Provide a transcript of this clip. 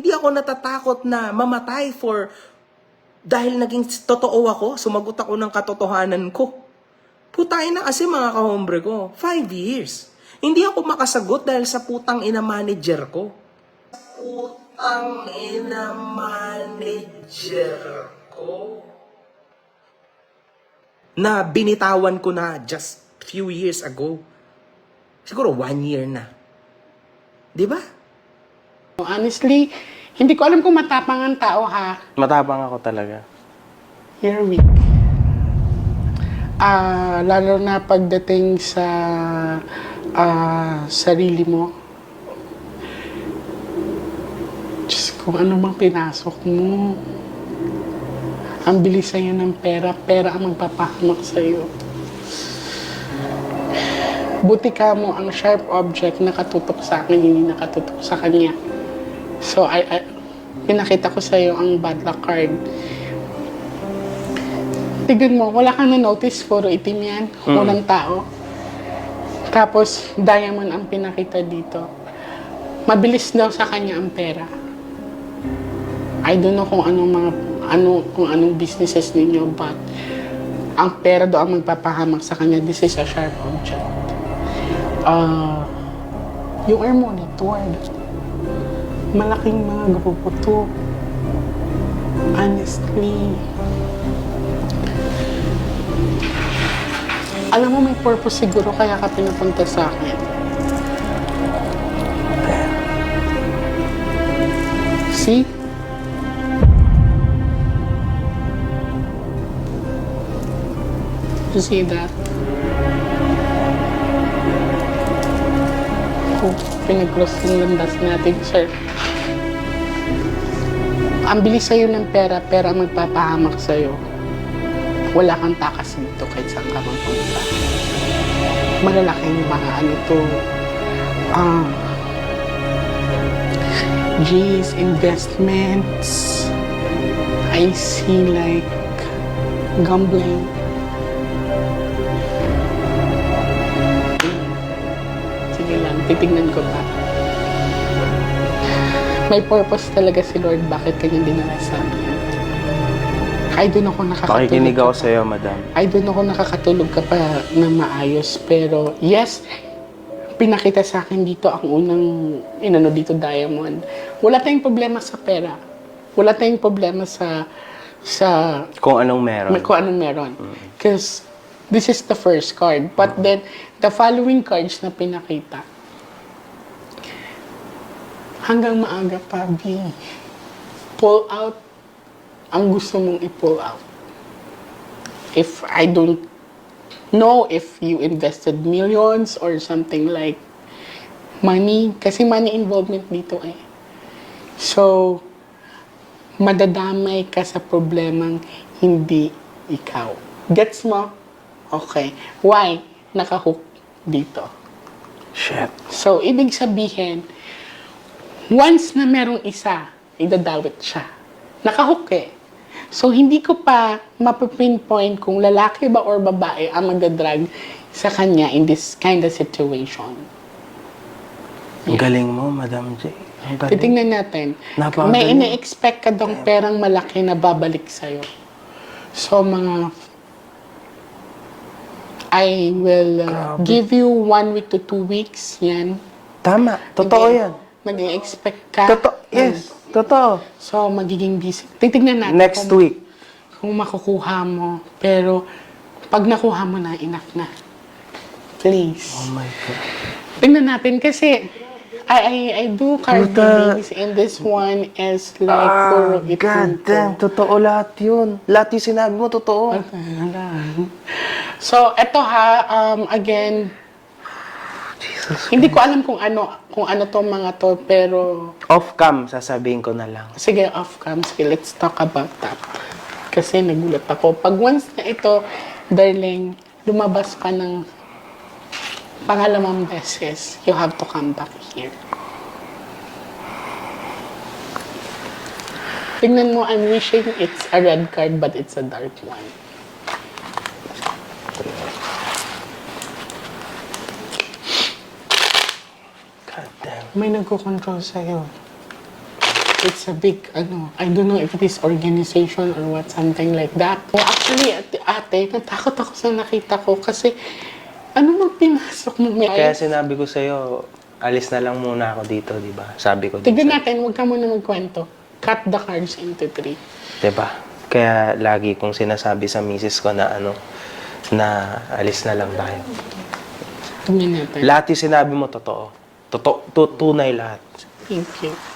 Hindi ako natatakot na mamatay for dahil naging totoo ako, sumagot ako ng katotohanan ko. Putay na kasi mga kahombre ko, five years. Hindi ako makasagot dahil sa putang ina manager ko. Putang ina manager ko. Na binitawan ko na just few years ago. Siguro one year na. Di ba? Honestly, hindi ko alam kung matapang ang tao ha. Matapang ako talaga. You're weak. Ah, lalo na pagdating sa ah, sarili mo. Diyos, kung ano mang pinasok mo. Ang bilis sa'yo ng pera, pera ang magpapahamak sa'yo. Buti ka mo ang sharp object nakatutok sa akin, hindi nakatutok sa kanya. So, I, I, pinakita ko sa'yo ang bad luck card. Tignan mo, wala kang na-notice, puro itim yan, walang tao. Tapos, diamond ang pinakita dito. Mabilis daw sa kanya ang pera. I don't know kung anong mga, ano, kung anong businesses ninyo, but ang pera daw ang magpapahamak sa kanya. This is a sharp object. Ah, you are monitored. Malaking mga grupo to. Honestly, alam mo, may purpose siguro kaya ka pinapunta sa akin. See? You see that? Pinag-cross yung landas natin, sir. Ang bilis sa'yo ng pera, pera ang magpapahamak sa'yo wala kang takas dito kahit saan ka magpunta. Malalaking mga ano to, ah, G's, investments, I see like gambling. Sige lang, titignan ko pa. May purpose talaga si Lord bakit kanya dinala sa amin. I doon ako nakakatulog. Makikinig ako sa'yo, madam. I don't know kung nakakatulog ka pa na maayos. Pero yes, pinakita sa akin dito ang unang inano dito diamond. Wala tayong problema sa pera. Wala tayong problema sa sa Kung anong meron. kung anong meron. Because this is the first card. But then, the following cards na pinakita, hanggang maaga pa, B, pull out ang gusto mong i-pull out. If I don't know if you invested millions or something like money, kasi money involvement dito eh. So, madadamay ka sa problemang hindi ikaw. Gets mo? Okay. Why? Nakahook dito. Shit. So, ibig sabihin, once na merong isa, idadawit siya. Nakahook eh. So, hindi ko pa mapipinpoint kung lalaki ba or babae ang magdadrag sa kanya in this kind of situation. Ang galing mo, Madam J. Titingnan natin. Napakagaling. May ine-expect ka dong perang malaki na babalik sa'yo. So, mga... I will uh, give you one week to two weeks. Yan. Tama. Totoo Hindi- yan. Mag-expect ka. Totoo. Yes. Totoo. So, magiging busy. Titignan natin. Next kung, week. Kung makukuha mo. Pero, pag nakuha mo na, enough na. Please. Oh my God. Tingnan natin kasi I I, I do readings and this one is like Ah, puro God damn. Totoo lahat yun. Lahat yung sinabi mo, totoo. So, eto ha, um, again, Jesus. hindi ko alam kung ano, kung ano to mga to, pero Off-cam, sasabihin ko na lang. sige, off cam, sige, let's talk about that. Kasi nagulat ako. Pag once na ito, darling, lumabas ka ng pangalawang beses, you have to come back here. Tingnan mo, I'm wishing it's a red card, but it's a dark one. God damn. May nagko-control sa'yo. it's a big, ano, I don't know if it is organization or what, something like that. So actually, ate, ate natakot ako sa nakita ko kasi ano mang pinasok mo? May Kaya sinabi ko sa'yo, alis na lang muna ako dito, di ba? Sabi ko din Tignan natin, huwag ka muna magkwento. Cut the cards into three. Di ba? Kaya lagi kong sinasabi sa misis ko na ano, na alis na lang tayo. Tignan natin. Lahat yung sinabi mo, totoo. Totoo, tu- tunay lahat. Thank you.